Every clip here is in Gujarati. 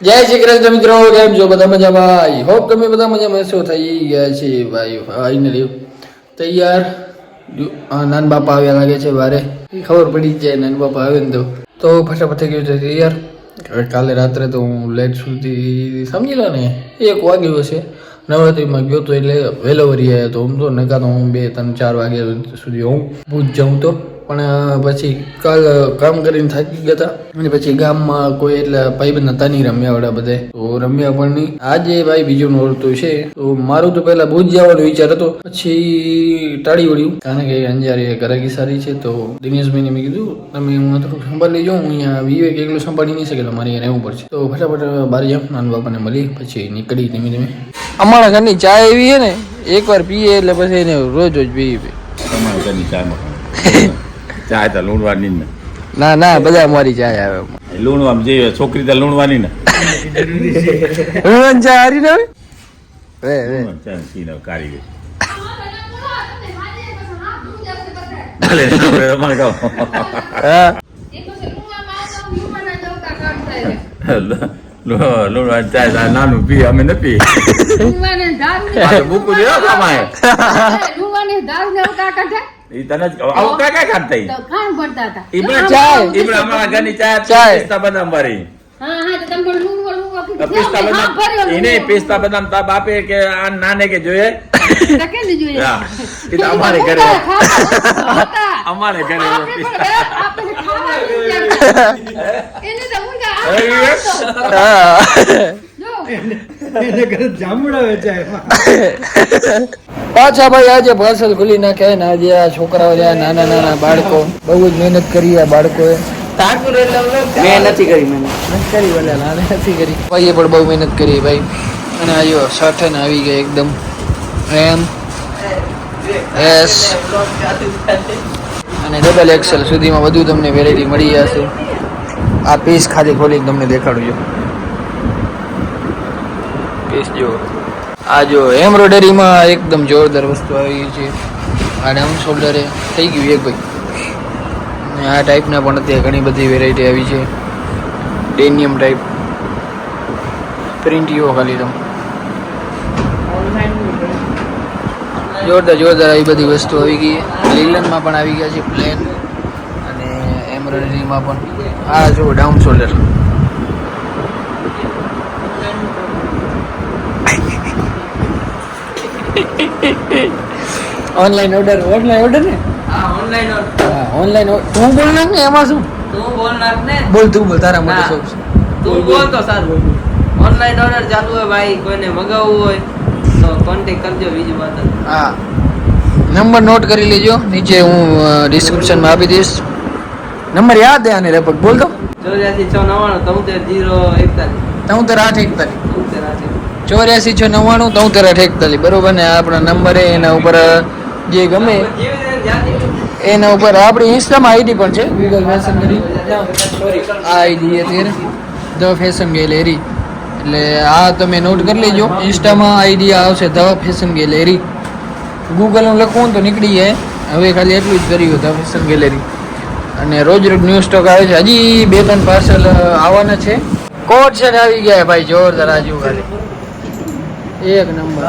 જય શ્રી કૃષ્ણ મિત્રો, કેમ છો? બધા મજામાં આઈ હોપ તમે બધા મજામાં હશો? થઈ ગયા છે ભાઈ ફાઇનલી તૈયાર? નાન બાપા આવ્યા લાગે છે વારે ખબર પડી જાય, નાન બાપા આવે ને તો. તો ફટાફટ થઈ ગયું છે તૈયાર. કાલે રાત્રે તો હું લેટ સુધી સમજી લો ને, એક વાગ્યો છે નવરાત્રિમાં ગયો તો એટલે વહેલો વરી આવ્યો તો. હું તો નકા તો હું બે, ત્રણ, ચાર વાગ્યા સુધી હું ભૂજ જાઉં તો. પણ પછી કાલ કામ કરીને થાકી ગયા હતા અને પછી ગામમાં કોઈ એટલે ભાઈબંધ હતા નહીં રમ્યા વાળા બધે. તો રમ્યા પણ નહીં આજે ભાઈ બીજું નોરતું છે. તો મારું તો પહેલા ભૂજ જવાનો વિચાર હતો. પછી ટાળી વળ્યું. કારણ કે અંજારી ગરાગી સારી છે તો દિનેશભાઈને મેં કીધું તમે હું થોડું સંભાળી લેજો. હું અહીંયા વિવેક એકલું સંભાળી નહીં શકે મારી રહેવું પડશે. તો ફટાફટ બહાર જાઉં. નાના બાપાને મળી પછી નીકળી ધીમે ધીમે. અમારા ઘરની ચા એવી છે ને એકવાર પીએ એટલે પછી એને રોજ રોજ પીએ. તમારા ઘરની ચામાં ચા તો લૂણવાની ને. ના ના બધા અમારી ચાય આવે. લૂણવા જે છોકરી તો લૂણવાની ને. રોહન ચા હારી ને હવે? રે ચા લૂણવાની ચા નાનું પી અમે ન પી પાછું મૂકવું જોઈએ હો ઈ તને જ આવું કાંઈ કાંઈ ખાતા ઈ? ઈમણે ચાય. ઈમણે અમારા ઘરની ચા ચાય. પિસ્તા બદામ વાળી. પિસ્તા બદામ એને તાપ આપે કે આ નાને કે જોઈએ? એ અમારે ઘરે અમારે ઘરે જામડા પિસ્તા પાછા ભાઈ આજે પાર્સલ ખુલી નાખે ને આજે આ છોકરાઓ રહ્યા નાના નાના બાળકો. બહુ જ મહેનત કરી આ બાળકોએ. મેં નથી કરી મહેનત. કરી ભલે નથી કરી. ભાઈએ પણ બહુ મહેનત કરી ભાઈ. અને આયો સાઠન આવી ગયા એકદમ. M S. અને ડબલ એક્સેલ સુધીમાં બધું તમને વેરાયટી મળી જશે. આ પીસ ખાલી ખોલીને તમને દેખાડું છું. પીસ જો. આ જો એમ્બ્રોઇડરીમાં એકદમ જોરદાર વસ્તુ આવી ગઈ છે. આ ડાઉન શોલ્ડરે થઈ ગયું એક ભાઈ. આ ટાઈપના પણ અત્યારે ઘણી બધી વેરાયટી આવી છે. ડેનિયમ ટાઈપ પ્રિન્ટ યુઓ ખાલી તમે. જોરદાર જોરદાર આવી બધી વસ્તુ આવી ગઈ. લીલનમાં પણ આવી ગયા છે પ્લેન અને એમ્બ્રોઇડરીમાં પણ. આ જો down shoulder online order online order ને? હા ઓનલાઈન હા ઓનલાઈન તું બોલ નાખ ને એમાં શું? તું બોલ નાખ ને? બોલ તું બોલ તારા માટે. શોખ છે? તું બોલ તો સારું ઓનલાઈન ઓર્ડર ચાલુ હોય ભાઈ કોઈને મગાવવું હોય તો કોન્ટેક કરજો બીજી વાત હા. નંબર નોટ કરી લેજો નીચે હું ડિસ્ક્રિપ્શનમાં આપી દઈશ. નંબર યાદ આને લગભગ બોલ દો ચોર્યાસી છ નવ્વાણું તોતેર જીરો એકતાલીસ. તોતેર આઠ એકતાલીસ. તોતેર આઠ ચોર્યાસી છ નવ્વાણું તોતેર આઠ એકતાલીસ. બરોબર ને? આ આપણા નંબર એના ઉપર જે ગમે એના ઉપર આપણી ઇન્સ્ટામાં આઈડી પણ છે. ગૂગલ ફેશન કરી આ આઈડી અત્યારે. ધ ફેશન ગેલેરી એટલે આ તમે નોટ કરી લેજો. ઇન્સ્ટામાં આઈડી આવશે ધ ફેશન ગેલેરી ગૂગલનું લખવું તો નીકળી જાય. હવે ખાલી એટલું જ કર્યું ધ ફેશન ગેલેરી અને રોજ રોજ ન્યૂ સ્ટોક આવે છે. હજી બે ત્રણ પાર્સલ આવવાના છે. કોટ ને આવી ગયા ભાઈ. જોરદાર આજુ ખાલી. એક નંબર.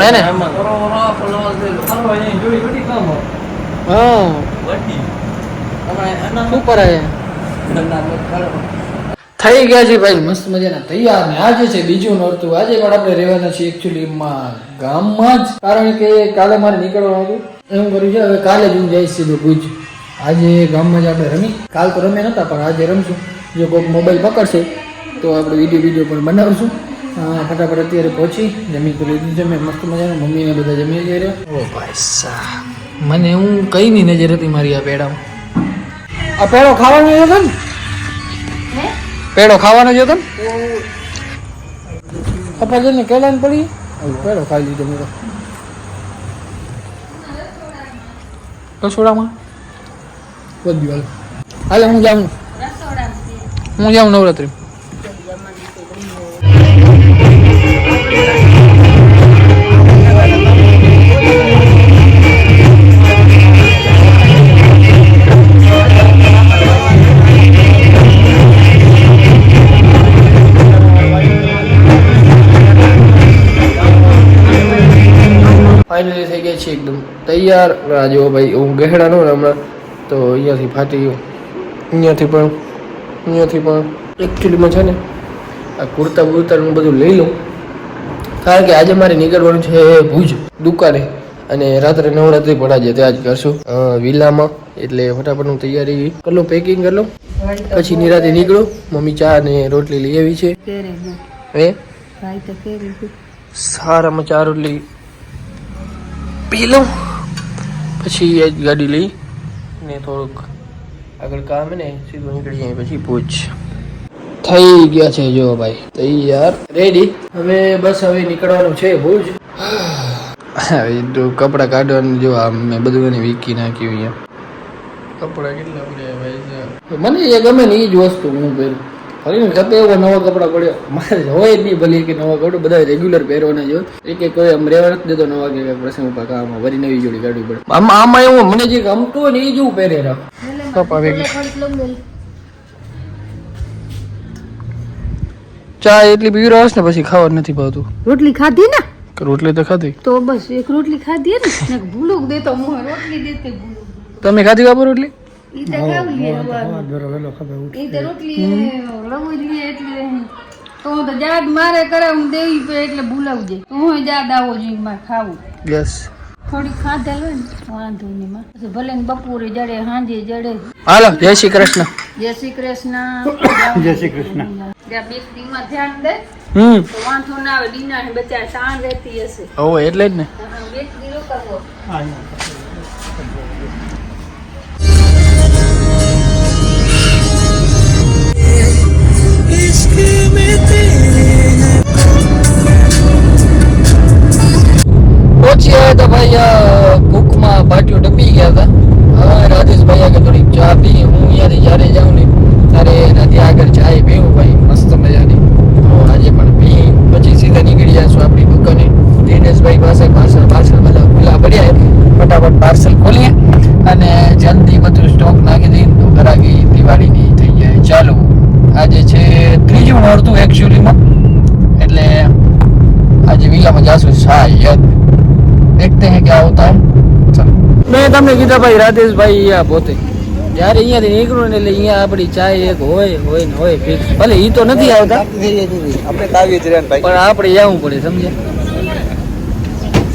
હે ને? ઉપર થઈ ગયા છે ભાઈ મસ્ત મજાના. તૈયાર ને આજે છે બીજું નોરતું. આજે પણ આપણે રહેવાના છીએ એકચ્યુઅલી ગામમાં જ. કારણ કે કાલે મારે નીકળવાનું હતું. એમ કર્યું છે હવે કાલે જ હું જઈશ સીધું ભુજ. આજે ગામમાં જ આપણે રમી. કાલ તો રમ્યા નતા પણ આજે રમશું. જો કોઈક મોબાઈલ પકડશે તો આપણે વીડિયો વીડિયો પણ બનાવશું. ફટાફટ અત્યારે પહોંચી. જમી તો લીધું છે મેં મસ્ત મજાનું. મમ્મીને બધા જમી જઈ રહ્યો. ઓ ભાઈ સાહ મને હું કઈ ની નજર હતી મારી આ પેડા આ પેડો ખાવાનો જ હતો ને? પેડો ખાવાનો જ હતો ને? પપ્પા જઈને કેળાને પડી. પેડો ખાઈ લીધો મેં રસોડામાં? બધી હાલે હું જાઉં. હું જાઉં નવરાત્રી ફાઇનલી થઈ ગયા છીએ એકદમ તૈયાર. આ જો ભાઈ, હું ગહેડાનો ને હમણાં. તો અહીંયાથી ફાટી ગયો. અહીંયાથી પણ અહીંયાથી પણ. એકચ્યુઅલીમાં છે ને, આ કુર્તા બુર્તાનું બધું લઈ લઉં. કારણ કે આજે મારે નીકળવાનું છે ભુજ દુકાને અને રાત્રે નવરાત્રી પણ આજે ત્યાં જ કરશું વિલામાં. એટલે ફટાફટ હું તૈયારી કરી લઉં પેકિંગ કરી લઉં પછી નિરાતે નીકળો. મમ્મી ચા અને રોટલી લઈ આવી છે. હે? સારામાં ચા, રોટલી પી લઉં. પછી ગાડી લઈ ને થોડુંક આગળ કામ ને સીધું નીકળી જાય પછી પૂછ થઈ ગયા છે જો ભાઈ તૈયાર રેડી હવે બસ હવે નીકળવાનું છે ભુજ. હવે તો કપડાં કાઢવાનું જો આમ મેં બધું એને વીકી નાખ્યું અહીંયા. કપડાં કેટલા પડ્યા ભાઈ મને એ ગમે ને એ જ વસ્તુ હું પહેરું. ફરીને ગમે એવો નવા કપડા પડ્યો. મારે હોય જ નહીં ભલે કે નવા કપડા બધા રેગ્યુલર પહેરવાના જો એક એક કોઈ આમ રહેવા નથી દેતો નવા કે પ્રસંગ ઉપર કામ વળી નવી જોડી કાઢવી પડે. આમાં આમાં એવું મને જે ગમતું હોય ને એ હું પહેરે રાખ. કપા ચા એટલી પીવી રહ્યો ને પછી ખાવા નથી ભાવતું. રોટલી ખાધી ને? રોટલી તો ખાધી. તો બસ એક રોટલી ખાધી ને? ને ભૂલુક દેતો મોં રોટલી દેતે ભૂલુક. તમે ખાધી બાપુ રોટલી? ઈ તો ખાવ ઈ તો રોટલી લવું એટલે તો હું તો જાડ મારે કરે હું દેવી પે એટલે ભૂલાવજે તો હું જાડ આવો જોઈએ મારે ખાવું. યસ થોડી ખાધેલ હોય ને વાંધો નહીં માં. ભલે ને બપોરે જડે હાંજે જડે. હાલો જય શ્રી કૃષ્ણ. જય શ્રી કૃષ્ણ. જય શ્રી કૃષ્ણ. ધ્યાન દે. હમ. વાંધો ના આવે ડીના ને બચ્ચા શાન રહેતી હશે. ઓ એટલે જ ને. હા, જવાનું હતું એકચ્યુઅલીમાં એટલે આજે વિલામાં જાસુ શાયદ. દેખતે હે ક્યાં હોતા હે. મેં તમને કીધા ભાઈ રાધેશભાઈ અહીંયા પોતે. જ્યારે અહીંયાથી નીકળું ને એટલે અહીંયા આપણી ચાય એક હોય હોય ને હોય ફિક્સ ભલે એ તો નથી આવતા. આપણે કાવ્ય જ ભાઈ. પણ આપણે જવું પડે સમજ્યા?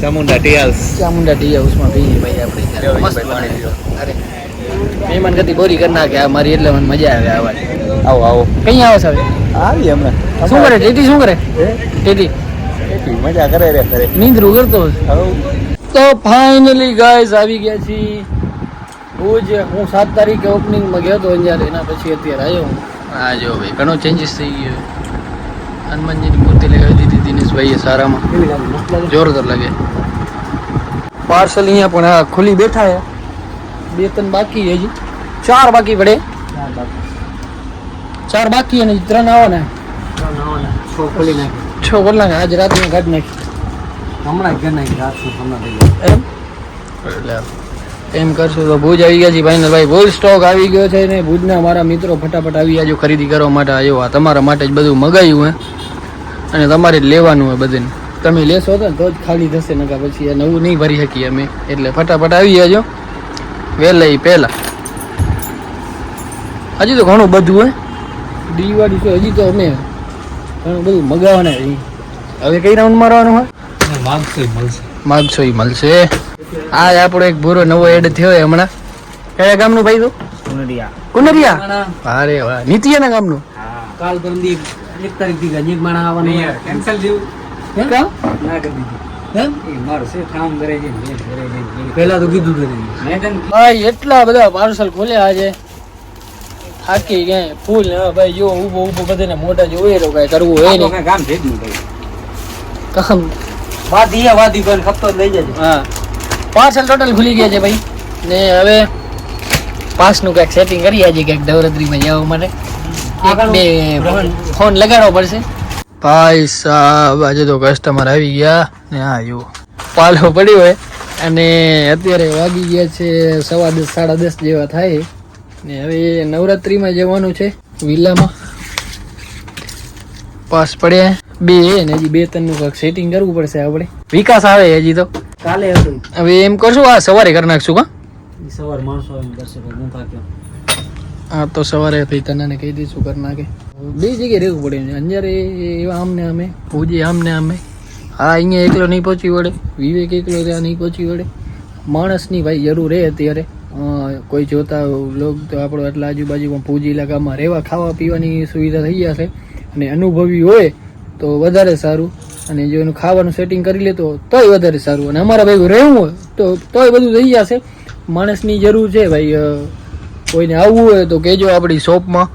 Chamunda tea house Chamunda tea હાઉસમાં પીએ ભાઈ આપણે મસ્ત અરે મહેમાન ગતિ બોરી કરી નાખે મારી એટલે મને મજા આવે આવવાની આવો આવો. કઈ આવે છે? આવી હમણાં. શું કરે? ટેટી શું કરે? ટેટી. મજા કરે રે કરે. નીંદ કરતો તો ફાઇનલી ગાઈઝ આવી ગયા છીએ. ભુજ હું સાત તારીખે ઓપનિંગમાં ગયો હતો અંજાર એના પછી અત્યારે આવ્યો હું. હા જો ભાઈ ઘણો ચેન્જીસ થઈ ગયો. હનુમાનજીની મૂર્તિ લગાવી દીધી દિનેશભાઈએ સારામાં. જોરદાર લાગે. પાર્સલ અહીંયા પણ આ ખુલી બેઠા છે. બે ત્રણ બાકી હજી. ચાર બાકી પડે. ચાર બાકી. અને ત્રણ આવવાના છ કલાક આજ રાતે કાઢી નાખી. એમ? એટલે એમ કરશું તો ભુજ આવી ગયા છે ભાઈ ને ભાઈ ભુજ સ્ટોક આવી ગયો છે ને ભુજના મારા મિત્રો ફટાફટ આવી ગયા ખરીદી કરવા માટે. આવ્યો આ તમારા માટે જ બધું મગાવ્યું હે. અને તમારે જ લેવાનું હોય બધાને. તમે લેશો તો તો જ ખાલી થશે નકા પછી નવું નહીં ભરી શકીએ અમે. એટલે ફટાફટ આવી જાજો વહેલા પહેલા. હજી તો ઘણું બધું હે. દિવાળી તો હજી તો અમે ઘણું બધું મગાવવાના. હવે કઈ રાઉન્ડ મારવાનું હોય? માગશો ઈ મળશે. આ આપણો એક ભૂરો નવો એડ થયો છે હમણાં. કયા ગામનું ભાઈ તું? કુનરિયા. અરે વાહ નીતિયાના ગામનું? કાલ પરમદી એક તારીખથી ગંજીક માણા આવવાનું કેન્સલ થયું. કાં? ના કરી દીધું. કામ એટલા બધા પાર્સલ ખોલ્યા આજે. થાકી ક્યાંય ફૂલ ને ભાઈ જો ઊભો ઊભો બધાને મોઢા જોઈ રહ્યો કાંઈ કરવું હોય નહીં. કામ છે જ નહીં ભાઈ. કામ. વાદી હે વાદી કોઈ ખપતો લઈ જજો હા. પાર્સલ ટોટલ ખુલી ગયા છે ભાઈ. ને હવે પાસનું કાંઈક સેટિંગ કરી આજે કંઈક નવરાત્રીમાં જવા માટે. એક બે ફોન લગાડવો પડશે. ભાઈ સાહેબ આજે તો કસ્ટમર આવી ગયા ને આ જુઓ પાલો પડ્યો હોય અને અત્યારે વાગી ગયા છે સવા દસ સાડા દસ જેવા થાય. ને હવે નવરાત્રીમાં જવાનું છે વિલામાં પાસ પડ્યા. બે ને હજી બે ત્રણનું નું સેટિંગ કરવું પડશે આપણે. વિકાસ આવે હજી તો. કાલે હવે એમ કરશું આ સવારે કરી નાખશું કા? સવાર માણસો આવીને કરશે હું થાક્યો હા તો સવારે ભાઈ તને કહી દઈશું કરી નાખે. બે જગ્યાએ રહેવું પડે અંજારે એવા આમને આમે ભુજી આમને આમે. હા અહીંયા એકલો નહીં પહોંચી વળે. વિવેક એકલો ત્યાં નહીં પહોંચી વળે. માણસની ભાઈ જરૂર રહે અત્યારે. કોઈ જોતા લોક તો આપણો એટલા આજુબાજુમાં પૂજી ઇલાકામાં રહેવા ખાવા પીવાની સુવિધા થઈ જશે અને અનુભવી હોય તો વધારે સારું. અને જો એનું ખાવાનું સેટિંગ કરી લેતો તોય વધારે સારું. અને અમારા ભાઈ રહેવું હોય તો તોય બધું થઈ જશે. માણસની જરૂર છે ભાઈ કોઈને આવવું હોય તો કહેજો આપણી શોપમાં